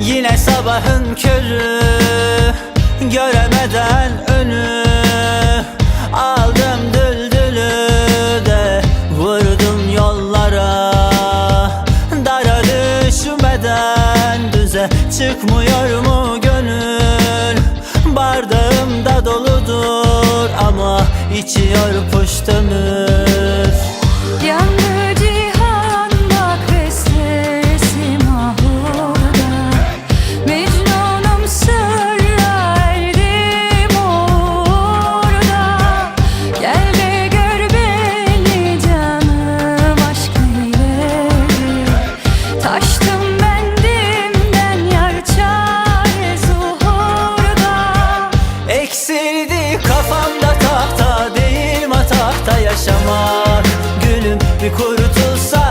Yine sabahın körü Göremeden önü. Aldım düldülü de Vurdum yollara. Dara düşmeden düze Çıkmıyor mu gönül? Bardağım da doludur Ama içiyor puş eksildi kafamda tahta değil matahta yaşamak. Gülüm bir kurutulsa